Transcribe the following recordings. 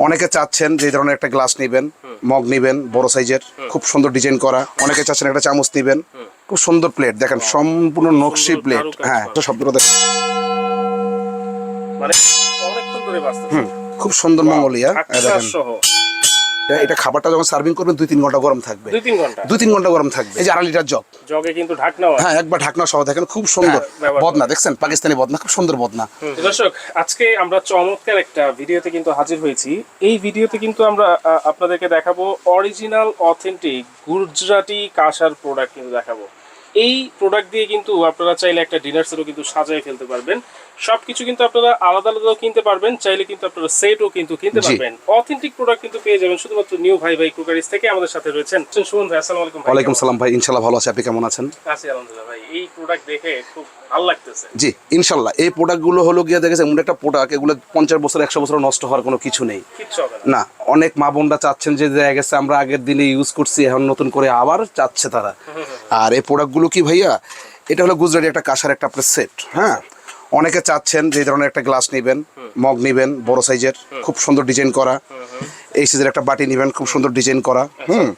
অনেকে চাচ্ছেন যে ধরনের একটা গ্লাস নেবেন মগ নেবেন বড় সাইজের খুব সুন্দর ডিজাইন করা। অনেকে চাচ্ছেন একটা চামচ নেবেন খুব সুন্দর প্লেট দেখেন সম্পূর্ণ নকশি প্লেট হ্যাঁ। শব্দটা দেখেন। মানে খুব সুন্দর মঙ্গলিয়া। দেখেন। এটা- এটা খাবারটা যখন সার্ভিং করবেন দুই তিন ঘণ্টা গরম থাকবে। দুই তিন ঘণ্টা? দুই তিন ঘণ্টা গরম থাকবে। এই যে আড়াই লিটার জগ। জগে কিন্তু ঢাকনাও আছে হ্যাঁ একবার ঢাকনা সহ দেখেন খুব সুন্দর। হ্যাঁ, বদনা দেখছেন? পাকিস্তানি বদনা খুব সুন্দর বদনা। দর্শক আজকে আমরা চমৎকার একটা ভিডিওতে কিন্তু হাজির হয়েছি। এই ভিডিওতে কিন্তু আমরা আপনাদেরকে দেখাবো অরিজিনাল অথেন্টিক গুজরাটি কাঁসার প্রোডাক্ট কিন্তু দেখাবো। এই প্রোডাক্ট দিয়ে কিন্তু আপনারা চাইলে একটা ডিনার সেটও কিন্তু সাজায় ফেলতে পারবেন। সবকিছু কিন্তু আপনারা আলাদা আলাদাও কিনতে পারবেন চাইলে কিন্তু আপনারা সেটও কিন্তু কিনতে পারবেন। অথেন্টিক প্রোডাক্ট কিন্তু পেয়ে যাবেন শুধুমাত্র নিউ ভাই ভাই কুকারিজ থেকে আমাদের সাথে রয়েছেন। সুমন ভাই আসসালামু আলাইকুম ওয়ালাইকুম সালাম ভাই ইনশাল্লাহ ভালো আছে। আপনি কেমন আছেন? আছি আলহামদুলিল্লাহ ভাই। এই প্রোডাক্ট দেখে খুব ভালো লাগতেছে। জি ইনশাল্লাহ এই প্রোডাক্টগুলো হলো গিয়ে দেখেছে এমন একটা প্রোডাক্ট এগুলো পঞ্চাশ বছর একশো বছর নষ্ট হওয়ার কোনো কিছু নেই। না। অনেক মা বোনরা চাচ্ছেন যে দেখা গেছে আমরা আগের দিনে ইউজ করছি এখন নতুন করে আবার চাচ্ছে তারা। আর এই প্রোডাক্টগুলো কি ভাইয়া এটা হলো গুজরাটি একটা কাঁসার একটা আপনার সেট হ্যাঁ? অনেকে চাচ্ছেন যে ধরনের একটা গ্লাস নেবেন মগ নেবেন বড় সাইজের খুব সুন্দর ডিজাইন করা। এই সাইজের একটা বাটি নেবেন খুব সুন্দর ডিজাইন করা হুম?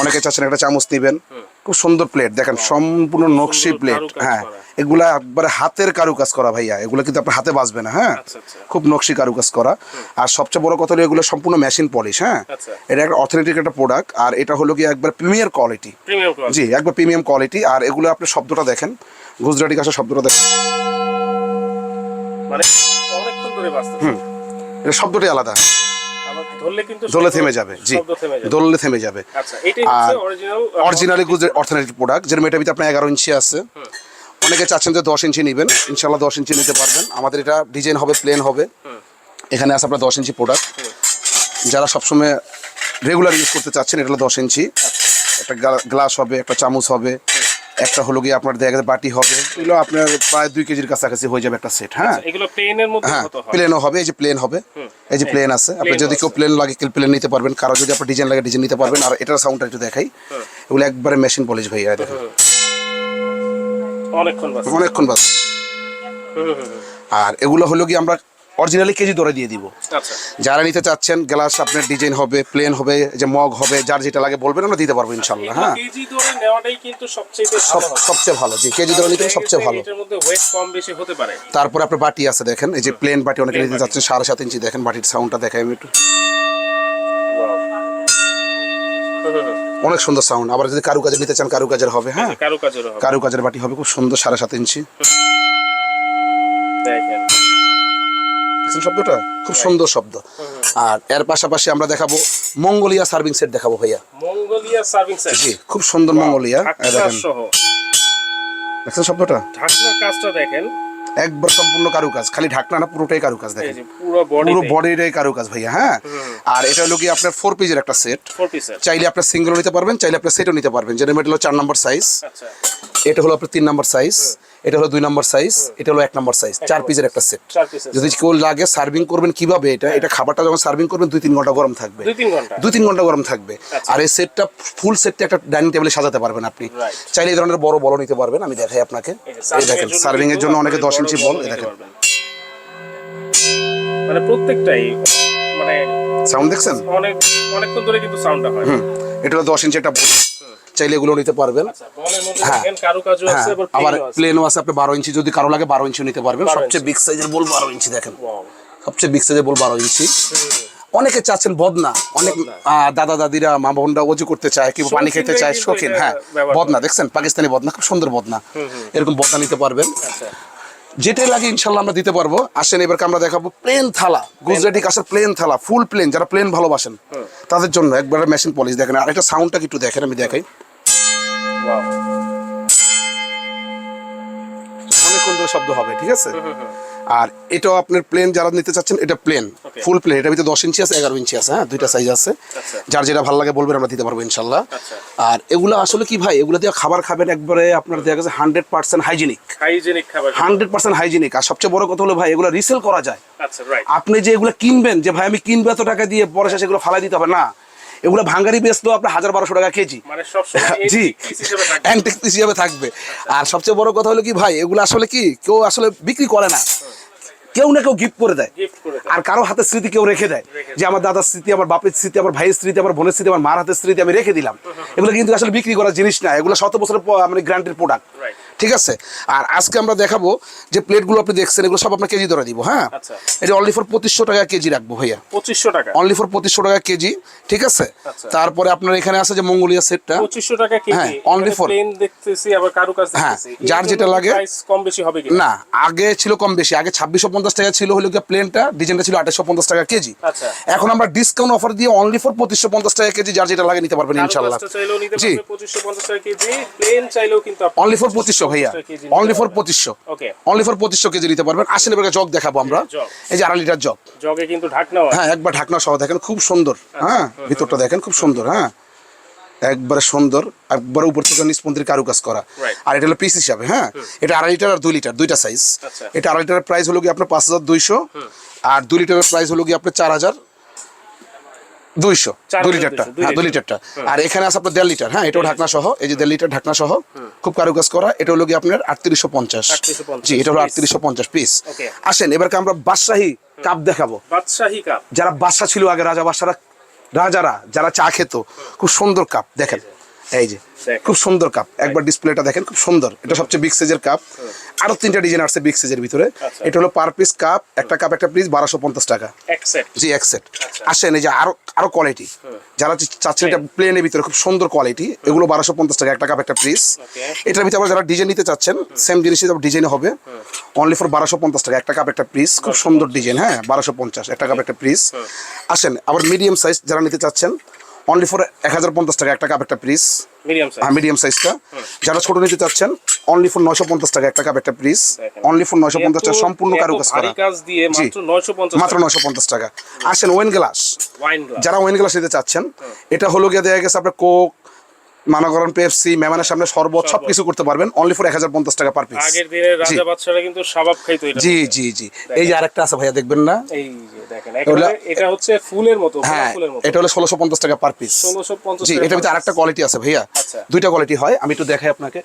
অনেকে চাচ্ছেন একটা চামচ নেবেন খুব সুন্দর প্লেট দেখেন সম্পূর্ণ নকশি প্লেট হ্যাঁ। এগুলা একবারে হাতের কারুকাজ করা ভাইয়া এগুলো কিন্তু আপনার হাতে বাঁচবে না হ্যাঁ? আচ্ছা, আচ্ছা। খুব নকশি কারুকাজ করা। আর সবচেয়ে বড় কথা হলো এগুলো সম্পূর্ণ মেশিন পলিশ হ্যাঁ? আচ্ছা। এটা একটা অথেন্টিক একটা প্রোডাক্ট আর এটা হলো কি একবার প্রিমিয়ার কোয়ালিটি কোয়ালিটি জি একবার প্রিমিয়াম কোয়ালিটি আর এগুলো আপনি শব্দটা দেখেন গুজরাটি কাছে শব্দটা দেখেন। মানে অনেকক্ষণ ধরে এটা শব্দটাই আলাদা। দোলে থেমে যাবে জি। থেমে যাবে। দোলে থেমে যাবে। আচ্ছা আর অরিজিনালি অর্থনৈতিক প্রোডাক্ট যেরকম এটার ভিতরে আপনার এগারো ইঞ্চি আছে। অনেকে চাচ্ছেন যে দশ ইঞ্চি নেবেন ইনশাল্লাহ দশ ইঞ্চি নিতে পারবেন। আমাদের এটা ডিজাইন হবে প্লেন হবে। এখানে আছে আপনার দশ ইঞ্চি প্রোডাক্ট যারা সবসময় রেগুলার ইউজ করতে চাচ্ছেন এটা হলো দশ ইঞ্চি। একটা গ্লাস হবে একটা চামচ হবে। একটা হলো গিয়ে আপনার দেখা বাটি হবে এগুলো আপনার প্রায় দুই কেজির কাছাকাছি হয়ে যাবে একটা সেট হ্যাঁ? এগুলো প্লেনের মধ্যে হ্যাঁ কত হয়? প্লেনও হবে এই যে প্লেন হবে এই যে প্লেন আছে। আপনি যদি কেউ প্লেন লাগে কেউ প্লেন নিতে পারবেন। কারও যদি আপনার ডিজাইন লাগে ডিজাইন নিতে পারবেন। আর এটার সাউন্ডটা একটু দেখাই। এগুলো একবারে মেশিন পলিশ ভাই দেখেন। অনেকক্ষণ বাঁচে অনেকক্ষণ বাস। আর এগুলো হলো কি আমরা অরিজিনালি কেজি দরে দিয়ে দিব। আচ্ছা। যারা নিতে চাচ্ছেন গ্লাস আপনার ডিজাইন হবে প্লেন হবে যে মগ হবে যার যেটা লাগে বলবেন আমরা দিতে পারব ইনশাল্লাহ হ্যাঁ। কেজি ধরে নেওয়াটাই কিন্তু সবচেয়ে সবচেয়ে ভালো জি কেজি দরে নিতে সবচেয়ে ভালো। এটার মধ্যে ওয়েট কম বেশি হতে পারে। তারপরে আপনার বাটি আছে দেখেন এই যে প্লেন বাটি অনেকে নিতে। চাচ্ছেন সাড়ে সাত ইঞ্চি দেখেন বাটির সাউন্ডটা দেখাই আমি একটু। অনেক সুন্দর সাউন্ড আবার যদি কারুকাজে নিতে চান কারুকাজের হবে হ্যাঁ। কারুকাজেরও হবে। কারুকাজের বাটি হবে খুব সুন্দর সাড়ে সাত ইঞ্চি। দেখেন। দেখছেন শব্দটা? খুব সুন্দর শব্দ। আর এর পাশাপাশি আমরা দেখাবো মঙ্গোলিয়া সার্ভিং সেট দেখাবো ভাইয়া। মঙ্গোলিয়া সার্ভিং সেট জি খুব সুন্দর মঙ্গোলিয়া। দেখেন। দেখছেন শব্দটা? ঢাকনার কাজটা দেখেন। একবার সম্পূর্ণ কারুকাজ খালি ঢাকনা না পুরোটাই কারুকাজ দেখেন। পুরো বডি পুরো বডিটাই কারুকাজ ভাইয়া হ্যাঁ? আর এটা হলো কি আপনার ফোর পিসের একটা সেট চাইলে আপনার সিঙ্গেলও নিতে পারবেন চাইলে আপনার সেটও নিতে পারবেন। যেটা এটা হলো চার নম্বর সাইজ আচ্ছা। এটা হলো আপনার তিন নম্বর সাইজ এটা হলো দুই নম্বর সাইজ এটা হলো এক নম্বর সাইজ চার পিসের একটা সেট যদি কেউ লাগে সার্ভিং করবেন কীভাবে এটা? এটা খাবারটা যখন সার্ভিং করবেন দুই তিন ঘণ্টা গরম থাকবে। দুই তিন ঘণ্টা। গরম থাকবে। আর এই সেটটা ফুল সেটটা একটা ডাইনিং টেবিলে সাজাতে পারবেন আপনি। চাইলে এই ধরনের বড় বড় নিতে পারবেন আমি দেখাই আপনাকে। এই দেখেন সার্ভিং এর জন্য অনেকে দশ ইঞ্চি বল এই দেখেন। মানে প্রত্যেকটাই মানে সাউন্ড দেখছেন? অনেক অনেকক্ষণ ধরে কিন্তু সাউন্ডটা হয়। এটা হলো দশ ইঞ্চি একটা বল চাইলে এগুলো নিতে পারবেন। আচ্ছা হ্যাঁ। হ্যাঁ আবার প্লেনও আছে। আপনি বারো ইঞ্চি যদি কারও লাগে বারো ইঞ্চি নিতে পারবেন। সবচেয়ে বিগ সাইজের বল বারো ইঞ্চি দেখেন। সবচেয়ে বিগ সাইজের বল বারো ইঞ্চি। অনেকে চাচ্ছেন বদনা অনেক দাদা দাদিরা মা বোনরা অজু করতে চায় কিংবা পানি খেতে চায় শৌখিন হ্যাঁ বদনা দেখছেন? পাকিস্তানি বদনা খুব সুন্দর বদনা। এরকম বদনা নিতে পারবেন। আচ্ছা। যেটাই লাগে ইনশাল্লাহ আমরা দিতে পারব। আসেন এবারকে আমরা দেখাবো প্লেন থালা। গুজরাটি কাছের প্লেন থালা ফুল প্লেন যারা প্লেন ভালোবাসেন তাদের জন্য একবার মেশিন পলিশ দেখেন। আর একটা সাউন্ডটা একটু দেখেন আমি দেখাই. অনেকক্ষণ ধরে শব্দ হবে ঠিক আছে? আর এটাও আপনার প্লেন যারা নিতে চাচ্ছেন এটা প্লেন ফুল প্লেন এটার ভিতরে দশ ইঞ্চি আছে এগারো ইঞ্চি আছে হ্যাঁ? দুইটা সাইজ আছে। যার যেটা ভালো লাগে বলবেন আমরা দিতে পারব ইনশাল্লাহ। আচ্ছা। আর এগুলো আসলে কি ভাই এগুলো দিয়ে খাবার খাবেন একবারে আপনার দেখা গেছে hundred percent hygienic hundred percent hygienic আর সবচেয়ে বড় কথা হলো ভাই এগুলো রিসেল করা যায়। আচ্ছা আপনি যে এগুলো কিনবেন যে ভাই আমি কিনবো এত টাকা দিয়ে পরে শেষে এগুলো ফালাই দিতে হবে না। এগুলো ভাঙ্গারি বেচলেও আপনার হাজার বারোশো টাকা কেজি। মানে জি অ্যান্টিক পিস হিসাবে থাকবে। আর সবচেয়ে বড় কথা হলো কি ভাই এগুলো আসলে কি কেউ আসলে বিক্রি করে না। কেউ না কেউ গিফট করে দেয়। আর কারও হাতের স্মৃতি কেউ রেখে দেয়। যে আমার দাদার স্মৃতি আমার বাপের স্মৃতি আমার ভাইয়ের স্মৃতি আমার বোনের স্মৃতি আমার মার হাতের স্মৃতি আমি রেখে দিলাম। এগুলো কিন্তু আসলে বিক্রি করার জিনিস না। এগুলো শত বছরের মানে গ্রান্টের প্রোডাক্ট. ঠিক আছে? আর আজকে আমরা দেখাবো যে প্লেটগুলো আপনি দেখছেন এগুলো সব আপনার কেজি ধরে দিব হ্যাঁ। এটা অনলি ফর পঁচিশশো টাকা কেজি রাখব ভাইয়া। পঁচিশশো টাকা? অনলি ফর পঁচিশশো টাকা কেজি ঠিক আছে? আচ্ছা। তারপরে আপনার এখানে আছে যে মঙ্গোলিয়া সেটটা। পঁচিশশো টাকা হ্যাঁ, for- প্লেন দেখতেছি আবার কারুকাজ হ্যাঁ, যার যেটা লাগে- কম বেশি হবে না আগে ছিল কম বেশি আগে ছাব্বিশশো পঞ্চাশ টাকা ছিল হলো গিয়ে প্লেনটা ডিজাইনটা ছিল আঠাশশো পঞ্চাশ টাকা কেজি। আচ্ছা। এখন আমরা ডিসকাউন্ট অফার দিয়ে অনলি ফর পঁচিশশো পঞ্চাশ টাকা কেজি যার যেটা লাগে নিতে পারবেন ইনশাল্লাহ জি। পঁচিশশো পঞ্চাশ টাকা কেজি প্লেন চাইলেও কিন্তু অনলি ফর পঁচিশশো ভাইয়া। Only for. পঁচিশশো। অনলি ফর পঁচিশশো কেজি নিতে পারবেন। আসেন এবার জগ দেখাবো আমরা। এই যে আড়াই লিটার জগ। জগে কিন্তু ঢাকনা হ্যাঁ একবার ঢাকনা সহ দেখেন খুব সুন্দর। হ্যাঁ ভিতরটা দেখেন খুব সুন্দর হ্যাঁ। একবারে সুন্দর একবারে উপর থেকে নিষ্পন্দির কারুকাজ করা। আর এটা হলো পিস হিসাবে হ্যাঁ। এটা আড়াই লিটার আর দুই লিটার দুইটা সাইজ আচ্ছা। এটা আড়াই লিটারের প্রাইস হলো গিয়ে আপনার পাঁচ হাজার দুইশো? আর দুই লিটারের প্রাইস হলো কি আপনার চার হাজার? দুইশো দুই লিটারটা। হ্যাঁ দুই লিটারটা। আর এখানে আছে আপনার দেড় লিটার হ্যাঁ এটাও ঢাকনা সহ এই যে দেড় লিটার ঢাকনা সহ খুব কারুকাজ করা এটা হলো কি আপনার আটত্রিশশো পঞ্চাশ। জি এটা হলো। আটত্রিশশো পঞ্চাশ পিস আসেন এবারকে আমরা বাদশাহী কাপ দেখাবো। বাদশাহী কাপ। যারা বাদশা ছিল আগে রাজা বাদশারা রাজারা যারা চা খেত খুব সুন্দর কাপ দেখেন। এই যে খুব সুন্দর কাপ একবার ডিসপ্লেটা দেখেন খুব সুন্দর। এটা সবচেয়ে বিগ সাইজের কাপ আরও তিনটা ডিজাইন আসছে বিগ সাইজের ভিতরে। আচ্ছা। এটা হলো পার পিস কাপ একটা কাপ একটা পিস বারোশো পঞ্চাশ টাকা। জি এক সেট আচ্ছা। আসেন এই যে আরও আরও কোয়ালিটি যারা চাচ্ছেন এটা প্লেনের ভিতরে খুব সুন্দর কোয়ালিটি এগুলো বারোশো পঞ্চাশ টাকা একটা কাপ একটা পিস এটার ভিতরে যারা ডিজাইন নিতে চাচ্ছেন সেম জিনিসই ডিজাইন হবে। অনলি ফর বারোশো পঞ্চাশ টাকা একটা কাপ একটা পিস খুব সুন্দর ডিজাইন হ্যাঁ বারোশো পঞ্চাশ একটা কাপ একটা পিস আসেন আবার মিডিয়াম সাইজ যারা নিতে চাচ্ছেন অনলি ফর এক হাজার পঞ্চাশ টাকা একটা কাপ একটা পিস হ্যাঁ মিডিয়াম সাইজটা যারা ছোট নিতে চাচ্ছেন অনলি ফর নয়শো পঞ্চাশ টাকা একটা কাপ একটা পিস অনলি ফর নয়শো পঞ্চাশ টাকা সম্পূর্ণ এত কারুকাজ ভারী করা জি। মাত্র নয়শো পঞ্চাশ টাকা। আসেন ওয়েন গ্লাস ওয়াইন গ্লাস যারা ওয়েন গ্লাস নিতে চাচ্ছেন এটা হলো গিয়ে দেওয়া গেছে আপনার কোক মানা করেন পেপসি মেহমানের সামনে শরবত সব কিছু করতে পারবেন। অনলি ফর এক হাজার পঞ্চাশ টাকা পার পিস আগের দিনের জি। রাজা বাদশারা কিন্তু সাবাব খাইতো জি জি জি। এই যে আরেকটা আছে ভাইয়া দেখবেন না? এই দেখেন এটা হচ্ছে ফুলের মতো হ্যাঁ এটা হলো ষোলোশো পঞ্চাশ টাকা পার পিস 1650 জি টাকা ভিতরে আরেকটা কোয়ালিটি আছে ভাইয়া। আচ্ছা। দুইটা কোয়ালিটি হয় আমি একটু দেখাই আপনাকে।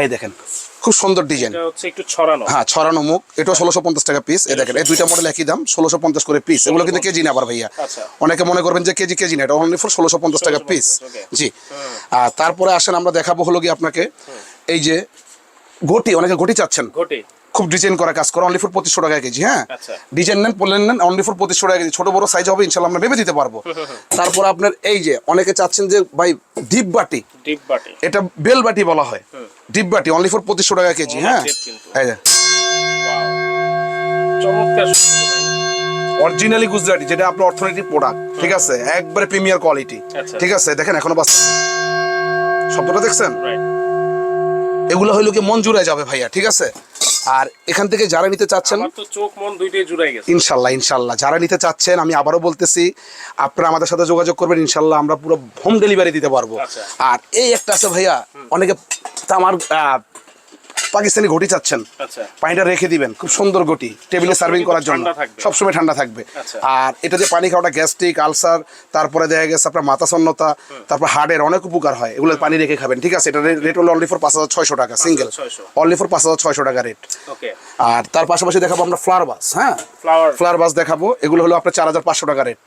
এই দেখেন খুব সুন্দর ডিজাইন হচ্ছে একটু ছড়ানো। হ্যাঁ ছড়ানো মুখ। এটাও ষোলোশো পঞ্চাশ টাকা পিস দেখেন এই দুইটা মডেল একই দাম ষোলোশো পঞ্চাশ করে পিস এগুলো কিন্তু কেজি না আবার ভাইয়া। আচ্ছা। অনেকে মনে করবেন যে কেজি কেজি না এটা অনলি ফর ষোলোশো পঞ্চাশ টাকা পিস জি। আর তারপরে আসেন আমরা দেখাবো হলো কি আপনাকে এই যে ঘটি অনেকে ঘটি চাচ্ছেন। ঘটে। খুব ডিজাইন করা কাজ করে অনলি ফর পঁচিশশো টাকা কেজি হ্যাঁ? আচ্ছা। ডিজাইন নেন পড়লেন নেন অনলি ফর পঁচিশশো টাকা কেজি ছোট বড় সাইজ হবে ইনশাল্লাহ আমরা ভেবে দিতে পারব। তারপর আপনার এই যে অনেকে চাচ্ছেন যে ভাই ডিপ বাটি। ডিপ বাটি। এটা বেল বাটি বলা হয়। ডিপ বাটি অনলি ফর পঁচিশশো টাকা কেজি হ্যাঁ? অরিজিনালি গুজরাটি যেটা আপনার অর্থনৈতিক প্রোডাক্ট ঠিক আছে? একবারে প্রিমিয়ার কোয়ালিটি আচ্ছা। ঠিক আছে? দেখেন এখনও বাস শব্দটা দেখছেন? রাইট এগুলো হইল কি মন জুড়ে যাবে ভাইয়া ঠিক আছে? আর এখান থেকে যারা নিতে চাচ্ছেন চোখ মন দুইটাই জুড়াই গেছে। ইনশাল্লাহ ইনশাল্লাহ। যারা নিতে চাচ্ছেন আমি আবারও বলতেছি আপনারা আমাদের সাথে যোগাযোগ করবেন ইনশাল্লাহ আমরা পুরো হোম ডেলিভারি দিতে পারব। আচ্ছা। আর এই একটা আছে ভাইয়া অনেকে আমার পাকিস্তানি ঘটি চাচ্ছেন। আচ্ছা। পানিটা রেখে দিবেন খুব সুন্দর ঘটি টেবিলে সার্ভিং করার জন্য। সবসময় ঠান্ডা থাকবে। আচ্ছা। আর এটা যে পানি খাওয়াটা গ্যাস্ট্রিক আলসার তারপরে দেখা গেছে আপনার মাথা সন্নতা তারপর হার্টের অনেক উপকার হয়। এগুলো পানি রেখে খাবেন ঠিক আছে? এটা রেট হলো অনলি ফোর পাঁচ হাজার ছয়শো টাকা সিঙ্গেল অনলি ফোর পাঁচ হাজার ছয়শো টাকা রেট আর তার পাশাপাশি দেখাবো আমরা ফ্লাওয়ার বাস হ্যাঁ? ফ্লাওয়ার বাস দেখাবো। এগুলো হলো আপনার চার হাজার পাঁচশো টাকা রেট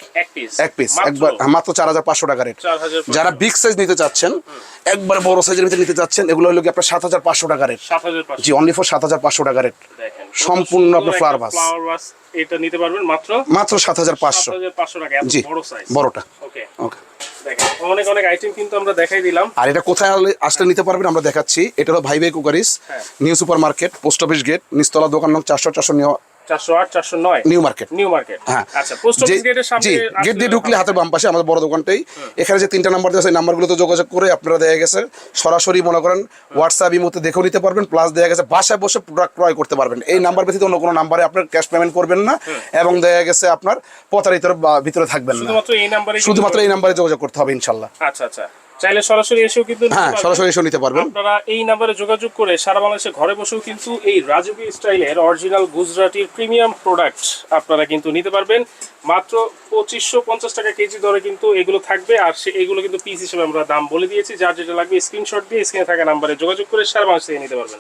এক পিস একবার হ্যাঁ, মাত্র চার হাজার পাঁচশো টাকা রেট যারা বিগ সাইজ নিতে চাচ্ছেন একবার বড় সাইজের ভিতরে নিতে চাচ্ছেন এগুলো হলো কি আপনার সাত হাজার পাঁচশো টাকা রেট জি অনলি ফর সাত হাজার পাঁচশো টাকা রেট সম্পূর্ণ আপনার ফ্লাওয়ার বাস এটা নিতে পারবেন মাত্র? মাত্র সাত হাজার পাঁচশো। টাকা জি বড় সাইজ বড়টা। ওকে ওকে দেখেন অনেক অনেক আইটেম কিন্তু আমরা দেখাই দিলাম আর এটা কোথায় আসলে নিতে পারবেন আমরা দেখাচ্ছি এটা হলো ভাই ভাই কুকারিস হ্যাঁ। New super market post office gate নিস্তলা দোকান নং চারশো চারশো চারশো আট চারশো নিউ মার্কেট নিউ মার্কেট হ্যাঁ। আচ্ছা পোস্ট অফিস গেটের সামনে গেট দিয়ে ঢুকলে হাতের বাম পাশে আমাদের বড় দোকানটাই। এখানে যে তিনটা নাম্বার দেওয়া আছে, সেই নাম্বারগুলোতে যোগাযোগ করে আপনারা দেখা গেছে। সরাসরি মনে করেন হোয়াটসঅ্যাপ ইমোতে দেখেও নিতে পারবেন প্লাস দেখা গেছে বাসায় বসে প্রোডাক্ট ক্রয় করতে পারবেন। এই নাম্বার ব্যতীত অন্য কোনো নাম্বারে আপনার ক্যাশ পেমেন্ট করবেন না এবং দেখা গেছে আপনার ভিতরে থাকবেন না। শুধুমাত্র এই নাম্বারে শুধুমাত্র এই নাম্বারে যোগাযোগ করতে হবে ইনশাল্লাহ। আচ্ছা আচ্ছা। চাইলে সরাসরি এসেও কিন্তু হ্যাঁ সরাসরি এসেও নিতে পারবেন। আপনারা এই নম্বরে যোগাযোগ করে সারা বাংলাদেশে ঘরে বসেও কিন্তু এই রাজকীয় স্টাইলের অরিজিনাল গুজরাটির প্রিমিয়াম প্রোডাক্ট আপনারা কিন্তু নিতে পারবেন। মাত্র পঁচিশশো পঞ্চাশ টাকা কেজি দরে কিন্তু এগুলো থাকবে আর সে এগুলো কিন্তু পিস হিসেবে আমরা দাম বলে দিয়েছি। যার যেটা লাগবে স্ক্রিনশট দিয়ে স্ক্রিনে থাকা নাম্বারে যোগাযোগ করে সারা বাংলাদেশ থেকে নিতে পারবেন।